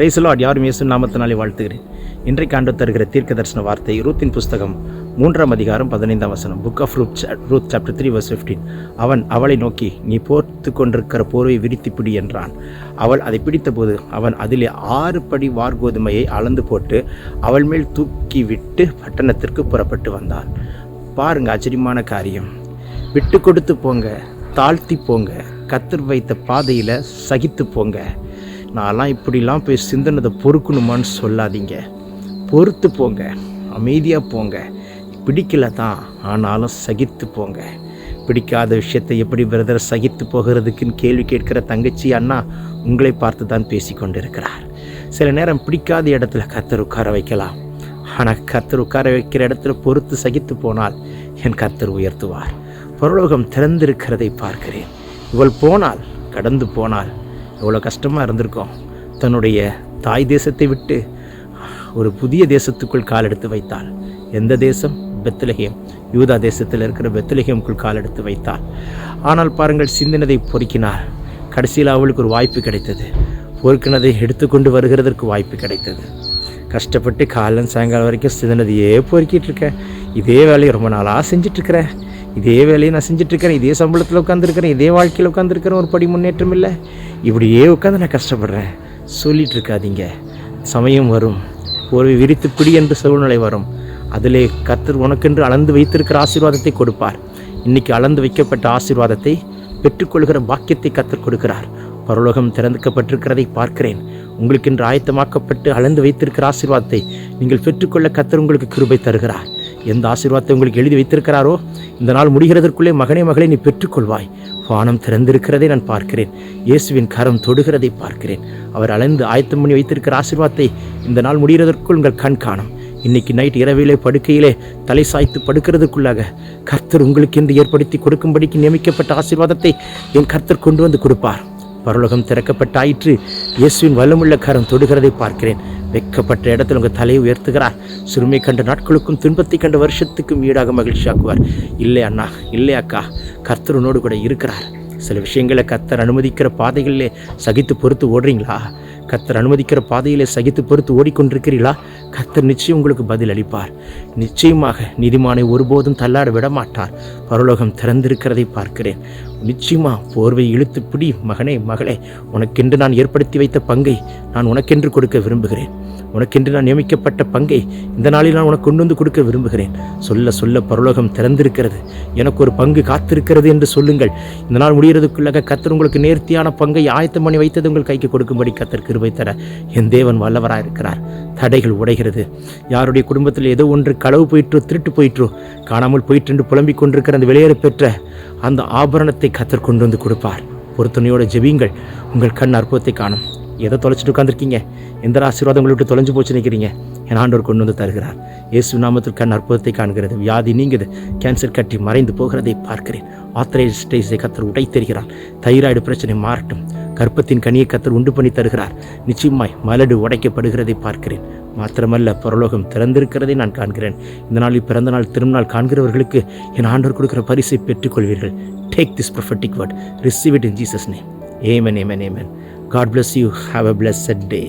பிரைசலாட் யாரும் இயேசு நாமத்தினாலே வாழ்த்துகிறேன். இன்றைக்கு ஆண்டு தருகிற தீர்க்க தரிசன வார்த்தை ரூத்தின் புஸ்தகம் மூன்றாம் அதிகாரம் பதினைந்தாம் வசனம். Book of Ruth Ruth chapter three verse fifteen அவன் அவளை நோக்கி நீ போர்த்து கொண்டிருக்கிற போர்வை விரித்து பிடி என்றான். அவள் அதை பிடித்தபோது அவன் அதிலே ஆறு படி வார்கோதுமையை அளந்து போட்டு அவள் மேல் தூக்கி விட்டு பட்டணத்திற்கு புறப்பட்டு வந்தான். பாருங்க ஆச்சரியமான காரியம். விட்டு கொடுத்து போங்க தாழ்த்தி போங்க கத்தர் வைத்த பாதையில் சகித்து போங்க. நான்லாம் இப்படிலாம் போய் சிந்தனதை பொறுக்கணுமான்னு சொல்லாதீங்க. பொறுத்து போங்க. அமைதியாக போங்க. பிடிக்கல தான் ஆனாலும் சகித்து போங்க. பிடிக்காத விஷயத்தை எப்படி பிரதர் சகித்து போகிறதுக்குன்னு கேள்வி கேட்கிற தங்கச்சி அண்ணா உங்களை பார்த்து தான் பேசி கொண்டிருக்கிறார். சில நேரம் பிடிக்காத இடத்துல கத்தர் உட்கார வைக்கலாம். ஆனால் கத்தர் உட்கார வைக்கிற இடத்துல பொறுத்து சகித்து போனால் என் கத்தர் உயர்த்துவார். பரலோகம் திறந்திருக்கிறதை பார்க்கிறேன். இவள் போனால் கடந்து போனால் எவ்வளோ கஷ்டமாக இருந்திருக்கும். தன்னுடைய தாய் தேசத்தை விட்டு ஒரு புதிய தேசத்துக்குள் கால் எடுத்து வைத்தாள். எந்த தேசம்? பெத்லகேம் யூதா தேசத்தில் இருக்கிற பெத்லகேமுக்குள் கால் எடுத்து வைத்தாள். ஆனால் பாருங்கள் சிந்தினதை பொறுக்கினார். கடைசியில் அவளுக்கு ஒரு வாய்ப்பு கிடைத்தது. பொறுக்கினதை எடுத்துக்கொண்டு வருகிறதற்கு வாய்ப்பு கிடைத்தது. கஷ்டப்பட்டு காலம் சாயங்காலம் வரைக்கும் சிந்தினதையே பொறுக்கிட்டு இருக்கேன் இதே வேலையை ரொம்ப நாளாக செஞ்சிட்ருக்கிறேன் இதே வேலையை நான் செஞ்சிட்ருக்கிறேன். இதே சம்பளத்தில் உட்காந்துருக்கிறேன் இதே வாழ்க்கையில் உட்காந்துருக்கிறேன் ஒரு படி முன்னேற்றம் இல்லை. இப்படியே உட்காந்து நான் கஷ்டப்படுறேன். சொல்லிட்டு இருக்காதீங்க. சமயம் வரும். ஒரு விரித்து பிடி என்று சூழ்நிலை வரும். அதிலே கத்தர் உனக்கென்று அளந்து வைத்திருக்கிற ஆசீர்வாதத்தை கொடுப்பார். இன்னைக்கு அளந்து வைக்கப்பட்ட ஆசீர்வாதத்தை பெற்றுக்கொள்கிற பாக்கியத்தை கத்தர் கொடுக்கிறார். பரலோகம் திறந்துக்கப்பட்டிருக்கிறதை பார்க்கிறேன். உங்களுக்கென்று ஆயத்தமாக்கப்பட்டு அளந்து வைத்திருக்கிற ஆசீர்வாதத்தை நீங்கள் பெற்றுக்கொள்ள கத்தர் உங்களுக்கு கிருபை தருகிறார். எந்த ஆசீர்வாதத்தை உங்களுக்கு எழுதி வைத்திருக்கிறாரோ இந்த நாள் முடிகிறதற்குள்ளே மகனே மகளை நீ பெற்றுக்கொள்வாய். வானம் திறந்திருக்கிறதை நான் பார்க்கிறேன். இயேசுவின் கரம் தொடுகிறதை பார்க்கிறேன். அவர் அளந்து ஆயத்தம் பண்ணி வைத்திருக்கிற ஆசீர்வாதத்தை இந்த நாள் முடிகிறதற்குள் உங்கள் கண் காணும். இன்னைக்கு நைட் இரவிலே படுக்கையிலே தலை சாய்த்து படுக்கிறதுக்குள்ளாக கர்த்தர் உங்களுக்கு என்று ஏற்படுத்தி கொடுக்கும்படிக்கு நியமிக்கப்பட்ட ஆசீர்வாதத்தை என் கர்த்தர் கொண்டு வந்து கொடுப்பார். பரலோகம் திறக்கப்பட்டாயிற்று. இயேசுவின் வல்லமுள்ள கரம் தொடுகிறதை பார்க்கிறேன். வெக்கப்பட்ட இடத்தில் உங்கள் தலையை உயர்த்துகிறார். சிறுமை கண்ட நாட்களுக்கும் துன்பத்தை கண்ட வருஷத்துக்கும் ஈடாக மகிழ்ச்சியாக்குவார் இல்லை அண்ணா இல்லை அக்கா கர்த்தர் உன்னோடு கூட இருக்கிறார். சில விஷயங்களை கர்த்தர் அனுமதிக்கிற பாதைகளிலே சகித்து பொறுத்து ஓடுறீங்களா? கத்தர் அனுமதிக்கிற பாதையிலே சகித்து பொறுத்து ஓடிக்கொண்டிருக்கிறீர்களா? கத்தர் நிச்சயம் உங்களுக்கு பதில் அளிப்பார் நிச்சயமாக நீதிமானை ஒருபோதும் தள்ளாட விட மாட்டார் பரலோகம் திறந்திருக்கிறதை பார்க்கிறேன். நிச்சயமா போர்வை இழுத்து பிடி மகனே மகளே உனக்கென்று நான் ஏற்படுத்தி வைத்த பங்கை நான் உனக்கென்று கொடுக்க விரும்புகிறேன். உனக்கென்று நான் நியமிக்கப்பட்ட பங்கை இந்த நாளில் நான் உனக்கு கொண்டு வந்து கொடுக்க விரும்புகிறேன். சொல்ல சொல்ல பரலோகம் திறந்திருக்கிறது. எனக்கு ஒரு பங்கு காத்திருக்கிறது என்று சொல்லுங்கள். இந்த நாள் முடிகிறதுக்குள்ளாக கத்தர் உங்களுக்கு நேர்த்தியான பங்கை ஆயத்தம் பண்ணி வைத்தது உங்கள் கைக்கு கொடுக்கும்படி கத்தர் கிருபை தர என் தேவன் வல்லவராக இருக்கிறார். தடைகள் உடைகிறது. யாருடைய குடும்பத்தில் ஏதோ ஒன்று களவு போயிற்றோ திருட்டு போயிற்றோ காணாமல் போயிற்று என்று புலம்பிக் கொண்டிருக்கிற அந்த வெளியேற பெற்ற அந்த ஆபரணத்தை கத்தர் கொண்டு வந்து கொடுப்பார். ஒரு துணையோட ஜெபியுங்கள் உங்கள் கண் அற்புதத்தை காணும். எதை தொலைச்சிட்டு உட்காந்துருக்கீங்க எந்த ஆசீர்வாதம் உங்களை விட்டு தொலைஞ்சு போச்சு நினைக்கிறீங்க? என் ஆண்டவர் கொண்டு வந்து தருகிறார். இயேசு நாமத்தில் கண் அற்புதத்தை காண்கிறது. வியாதி நீங்குது. கேன்சர் கட்டி மறைந்து போகிறதை பார்க்கிறேன். ஆத்தரைஸ்டைஸை கத்தர் உடைத்தருகிறார். தைராய்டு பிரச்சனை மாறட்டும். கற்பத்தின் கனியை கத்தர் உண்டு பண்ணி தருகிறார். நிச்சயமாய் மலடு உடைக்கப்படுகிறதை பார்க்கிறேன். மாத்திரமல்ல பரலோகம் திறந்திருக்கிறதை நான் காண்கிறேன். இந்த நாளில் பிறந்த நாள் திருநாள் காண்கிறவர்களுக்கு என் ஆண்டவர் கொடுக்கிற பரிசை பெற்றுக்கொள்வீர்கள். Take this prophetic word receive it in Jesus name amen amen amen God bless you have a blessed day